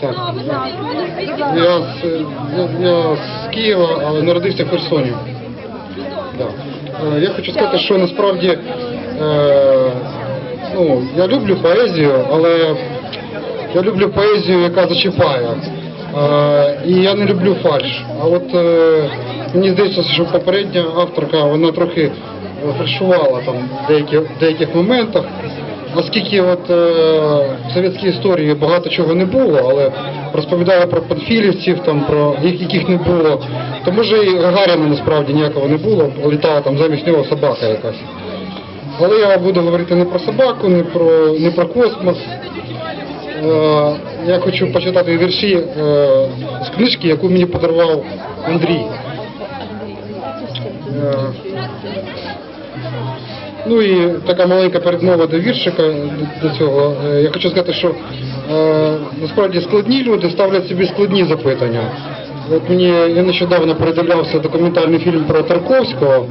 Так. Я з, я, з Києва, але народився в Херсоні. Да. Е, Я хочу сказати, що насправді е, ну, я люблю поезію, але я люблю поезію, яка зачіпає. Е, і я не люблю фальш. А от е, мені здається, що попередня авторка вона трохи фальшувала там в деяких, деяких моментах. Оскільки от, е, в совєтській історії багато чого не було, але розповідали про панфілівців, там, про яких не було, то може і Гагаріна насправді ніякого не було, літала там замість нього собака якась. Але я буду говорити не про собаку, не про, не про космос. Е, я хочу почитати вірші е, з книжки, яку мені подарував Андрій. Е, Ну і така маленька передмова до віршика до цього. Е, Я хочу сказати, що е, насправді складні люди ставлять собі складні запитання. От мені я нещодавно передивлявся документальний фільм про Тарковського.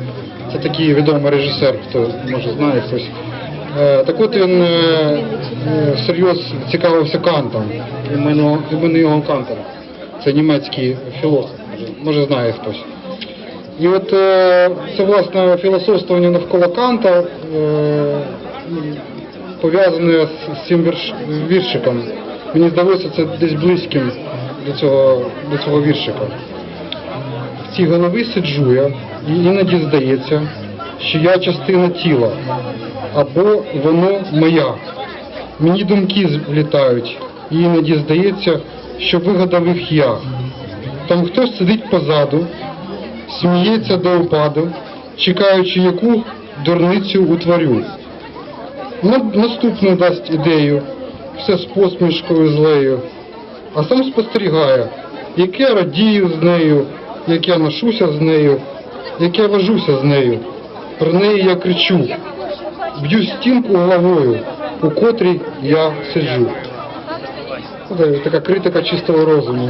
Це такий відомий режисер, хто може знає хтось. Е, Так от він е, е, всерйоз цікавився Кантом, іменно, іменно його Кантом. Це німецький філософ, може знає хтось. І от це власне філософствування навколо Канта е, пов'язане з, цим вірш, віршиком. Мені здалося це десь близьким до цього, до цього віршика. В цій голові сиджу я, і іноді здається, що я частина тіла, або воно моя. Мені думки влітають, і іноді здається, що вигадав їх я. Там хтось сидить позаду, сміється до упаду, чекаючи яку дурницю утворю. Наступну дасть ідею, все з посмішкою злею, а сам спостерігає, як я радію з нею, як я ношуся з нею, як я вожуся з нею. Про неї я кричу, б'ю стінку головою, у котрій я сиджу. Така критика чистого розуму.